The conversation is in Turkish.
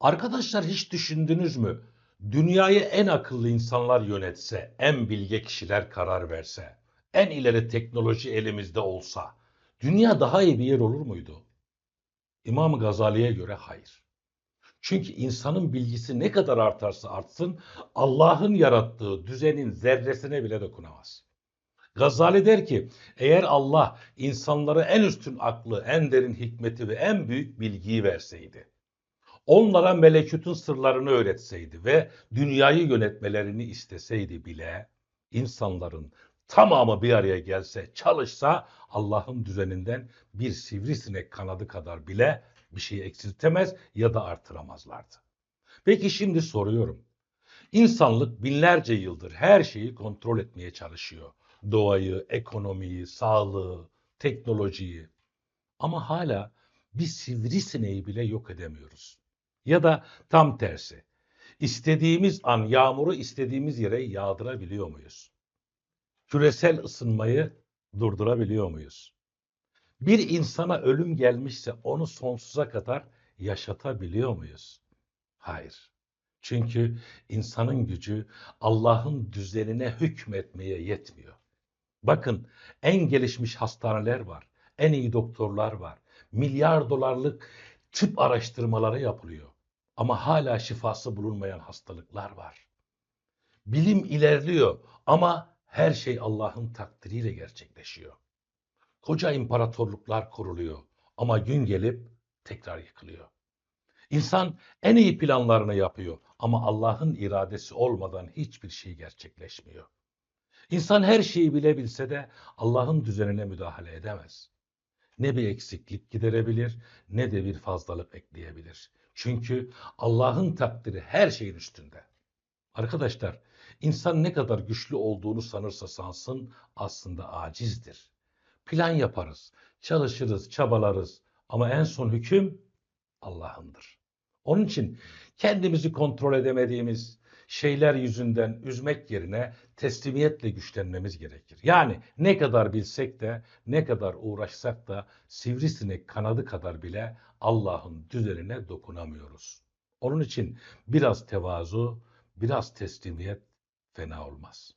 Arkadaşlar hiç düşündünüz mü? Dünyayı en akıllı insanlar yönetse, en bilge kişiler karar verse, en ileri teknoloji elimizde olsa, dünya daha iyi bir yer olur muydu? İmam Gazali'ye göre hayır. Çünkü insanın bilgisi ne kadar artarsa artsın, Allah'ın yarattığı düzenin zerresine bile dokunamaz. Gazali der ki, eğer Allah insanlara en üstün aklı, en derin hikmeti ve en büyük bilgiyi verseydi, onlara melekutun sırlarını öğretseydi ve dünyayı yönetmelerini isteseydi bile insanların tamamı bir araya gelse, çalışsa Allah'ın düzeninden bir sivrisinek kanadı kadar bile bir şey eksiltemez ya da artıramazlardı. Peki şimdi soruyorum. İnsanlık binlerce yıldır her şeyi kontrol etmeye çalışıyor. Doğayı, ekonomiyi, sağlığı, teknolojiyi. Ama hala bir sivrisineği bile yok edemiyoruz. Ya da tam tersi. İstediğimiz an yağmuru istediğimiz yere yağdırabiliyor muyuz? Küresel ısınmayı durdurabiliyor muyuz? Bir insana ölüm gelmişse onu sonsuza kadar yaşatabiliyor muyuz? Hayır. Çünkü insanın gücü Allah'ın düzenine hükmetmeye yetmiyor. Bakın en gelişmiş hastaneler var, en iyi doktorlar var, milyar dolarlık tıp araştırmaları yapılıyor. Ama hala şifası bulunmayan hastalıklar var. Bilim ilerliyor ama her şey Allah'ın takdiriyle gerçekleşiyor. Koca imparatorluklar kuruluyor ama gün gelip tekrar yıkılıyor. İnsan en iyi planlarını yapıyor ama Allah'ın iradesi olmadan hiçbir şey gerçekleşmiyor. İnsan her şeyi bilebilse de Allah'ın düzenine müdahale edemez. Ne bir eksiklik giderebilir ne de bir fazlalık ekleyebilir. Çünkü Allah'ın takdiri her şeyin üstünde. Arkadaşlar, insan ne kadar güçlü olduğunu sanırsa sansın aslında acizdir. Plan yaparız, çalışırız, çabalarız ama en son hüküm Allah'ındır. Onun için kendimizi kontrol edemediğimiz şeyler yüzünden üzmek yerine teslimiyetle güçlenmemiz gerekir. Yani ne kadar bilsek de ne kadar uğraşsak da sivrisinek kanadı kadar bile Allah'ın düzenine dokunamıyoruz. Onun için biraz tevazu, biraz teslimiyet fena olmaz.